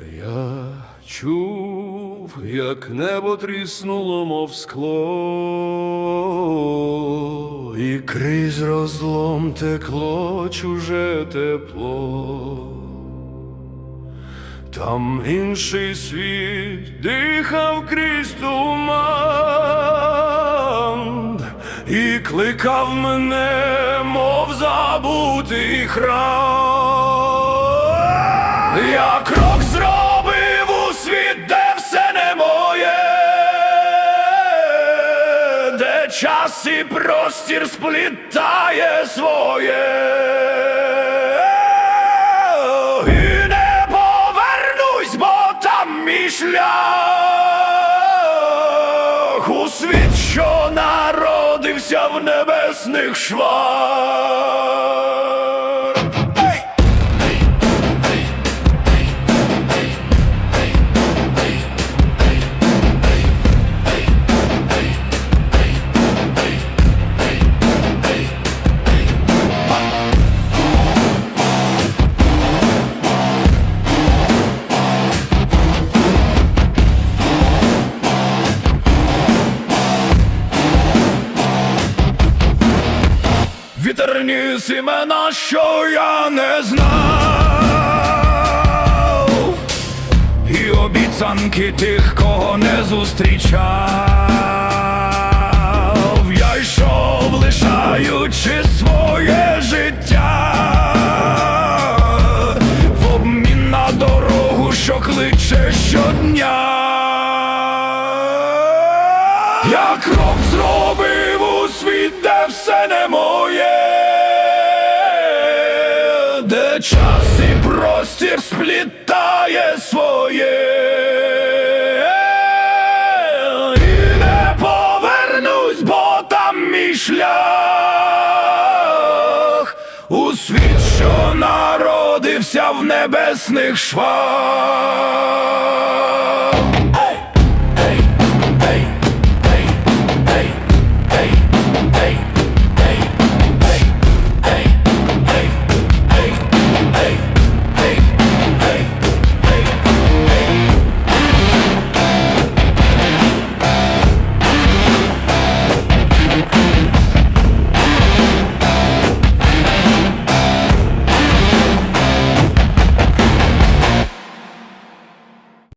Я чув, як небо тріснуло, мов скло, і крізь розлом текло чуже тепло. Там інший світ дихав крізь туман і кликав мене, мов забутий храм. Я крок зробив у світ, де все не моє, де час і простір сплітає своє. І не повернусь, бо там мій шлях у світ, що народився в небесних швах. Вітерні імена, що я не знав, і обіцянки тих, кого не зустрічав. Я йшов, лишаючи своє життя в обмін на дорогу, що кличе щодня. Я крок зробив у світ, де все не моє, час і простір сплітає своє. І не повернусь, бо там мій шлях у світ, що народився в небесних швах.